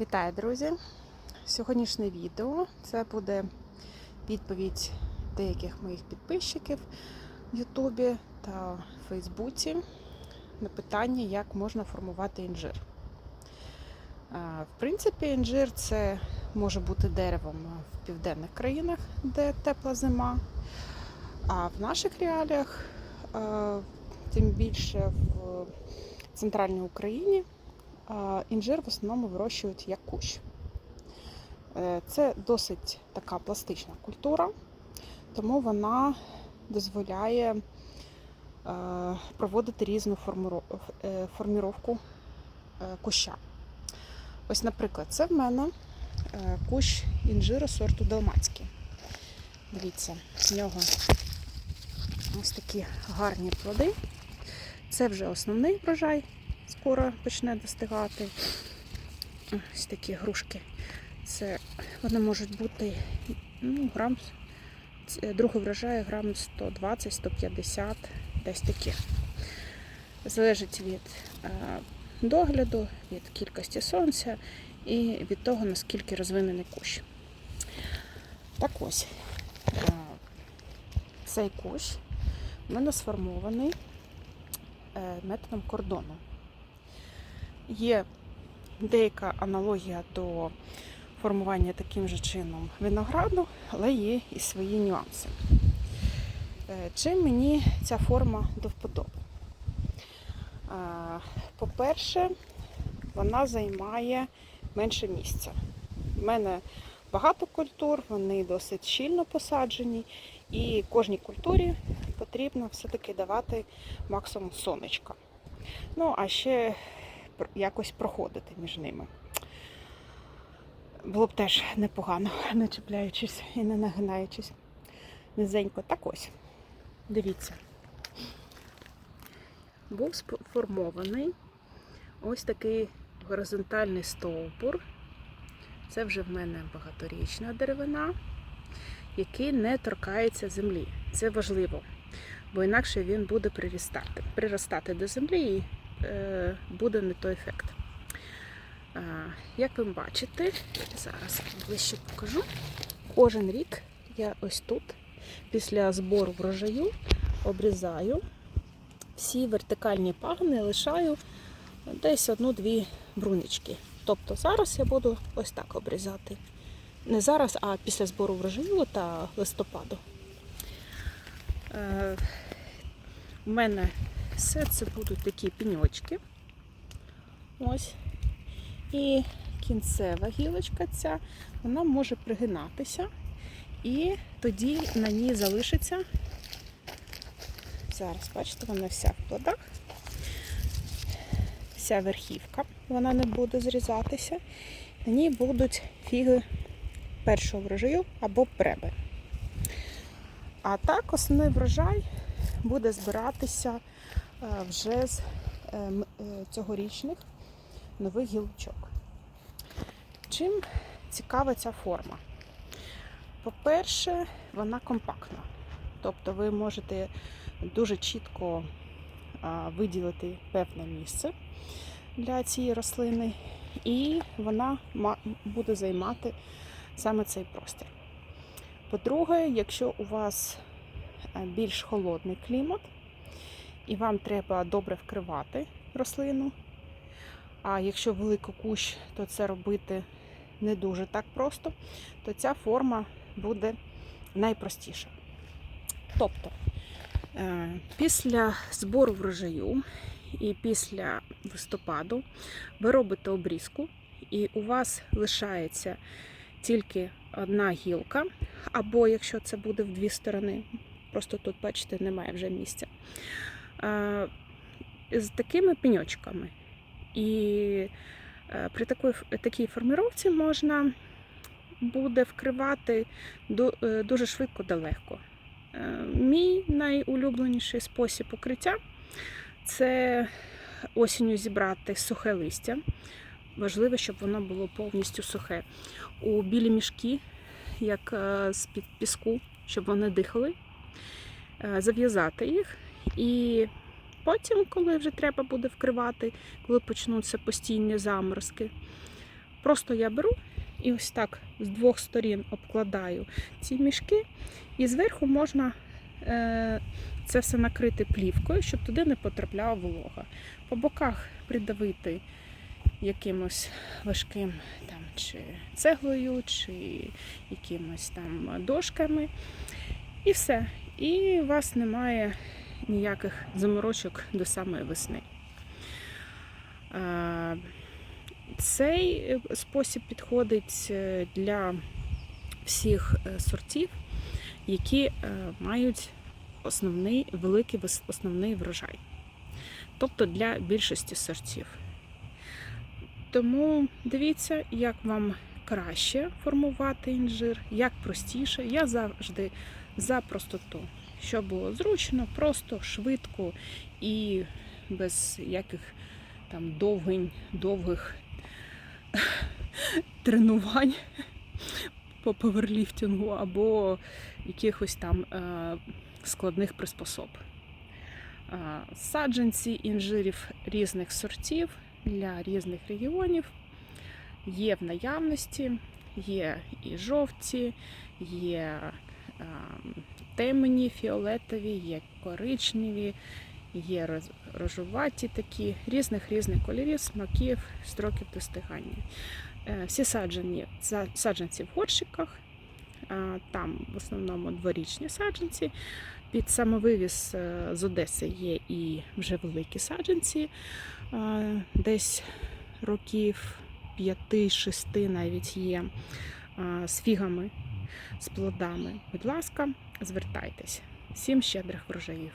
Вітаю, друзі! Сьогоднішнє відео це буде відповідь деяких моїх підписчиків в Ютубі та Фейсбуці на питання, як можна формувати інжир. В принципі, інжир це може бути деревом в південних країнах, де тепла зима. А в наших реаліях, тим більше в центральній Україні, інжир в основному вирощують як кущ. Е, Це досить така пластична культура, тому вона дозволяє е, проводити різну формуро- е, куща. Ось, наприклад, це в мене кущ інжиру сорту Далмацький. Дивіться, в нього ось такі гарні плоди. Це вже основний врожай, скоро почне достигати. Ось такі грушки. Це вони можуть бути ну, грам, другий врожай грам 120-150, десь такі. Залежить від е, догляду, від кількості сонця і від того, наскільки розвинений кущ. Так ось, е, цей кущ в мене сформований е, методом кордону. Є деяка аналогія до формування таким же чином винограду, але є і свої нюанси. Е, Чим мені ця форма до вподоби? Е, По-перше, вона займає менше місця. У мене багато культур, вони досить щільно посаджені, і кожній культурі потрібно все-таки давати максимум сонечка. Ну, а ще якось проходити між ними. Було б теж непогано, не чіпляючись і не нагинаючись низенько. Так ось. Дивіться. Був сформований ось такий горизонтальний стовбур. Це вже в мене багаторічна деревина, який не торкається землі. Це важливо, бо інакше він буде приростати, приростати до землі і буде не той ефект. Як ви бачите, зараз ближче покажу. Кожен рік я ось тут, після збору врожаю, обрізаю всі вертикальні пагони, лишаю десь одну-дві брунички. Тобто зараз я буду ось так обрізати. Не зараз, а після збору врожаю та листопаду. Е, У мене все це будуть такі піньочки. Ось. І кінцева гілочка ця, вона може пригинатися, і тоді на ній залишиться. Зараз, бачите, вона вся в плодах. Вся верхівка, вона не буде зрізатися. На ній будуть фіги першого врожаю або преби. А так, основний врожай буде збиратися вже з е, е, цьогорічних нових гілочок. Чим цікава ця форма? По-перше, вона компактна. Тобто ви можете дуже чітко виділити певне місце для цієї рослини, і вона буде займати саме цей простір. По-друге, якщо у вас е, більш холодний клімат, і вам треба добре вкривати рослину, а якщо великий кущ, то це робити не дуже так просто, то ця форма буде найпростіша. Тобто, е, після збору врожаю і після листопаду ви робите обрізку, і у вас лишається тільки одна гілка, або якщо це буде в дві сторони, просто тут, бачите, немає вже місця. З такими пеньочками. І е, при такій, такій форміровці можна буде вкривати е, дуже швидко та легко. Е, Мій найулюбленіший спосіб укриття це осінню зібрати сухе листя. Важливо, щоб воно було повністю сухе. У білі мішки, як з-під піску, щоб вони дихали, зав'язати їх і Потім, коли вже треба буде вкривати, коли почнуться постійні заморозки, Просто я беру і ось так з двох сторін обкладаю ці мішки, і зверху можна е, це все накрити плівкою, щоб туди не потрапляла волога. По боках придавити якимось важким там, чи цеглою, чи якимось там дошками. І все. І у вас немає ніяких заморочок до самої весни. Е, Цей спосіб підходить е, для всіх е, сортів, які мають основний великий основний врожай. Тобто для більшості сортів. Тому дивіться, як вам краще формувати інжир, як простіше. Я завжди за простоту, щоб було зручно, просто, швидко і без яких там довгень, довгих тренувань по паверліфтингу або якихось там е, складних приспособ. Е, Саджанці інжирів різних сортів для різних регіонів є в наявності, є і жовті, є темні, фіолетові, є коричневі, є рожуваті такі, різних різних кольорів, смаків, строків достигання. Е, Всі саджані, саджанці в горщиках, там в основному дворічні саджанці. Під самовивіз е, з Одеси є і вже великі саджанці, е, десь років 5-6 навіть є е, з фігами, з плодами. Будь ласка, звертайтеся. Всім щедрих врожаїв!